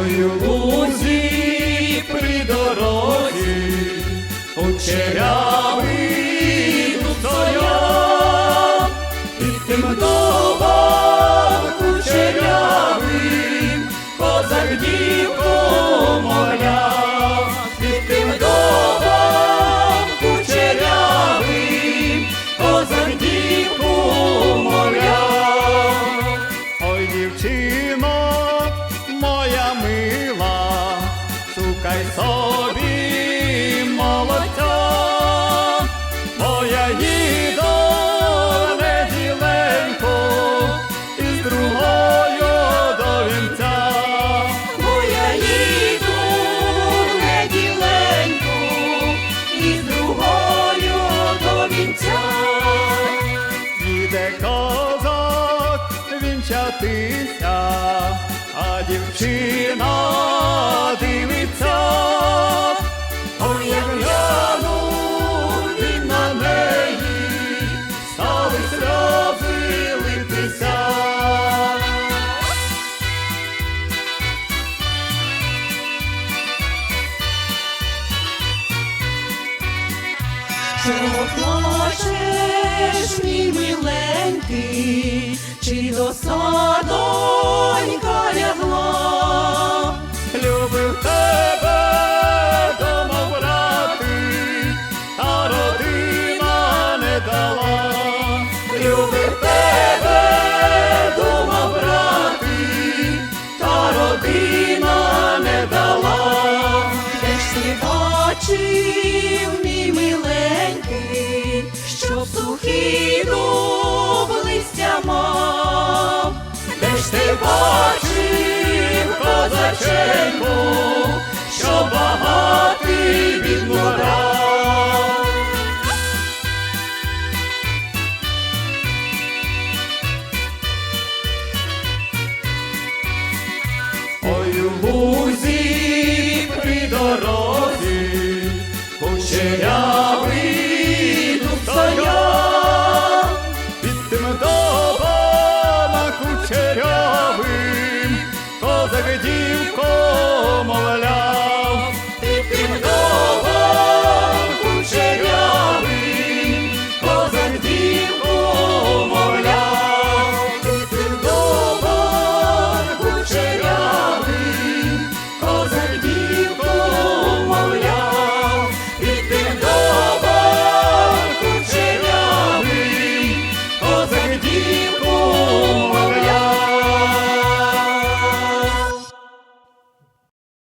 Ой, у лузі при дорозі, кучерявий тут стояв, під тим добам у черявим дівку собі молодця, бо я їду неділенько із другою до вінця. Бо я їду неділеньку із другою до вінця. Їде козак вінчатися, а дівчина дивиться, Чого плачеш, мій миленький, чи досадонька лягла? Любив тебе дома брати, та родина не дала. Любив тебе ти бачив, козаченьку, що багатий від вода. Ой у лузі при дорозі кучеря.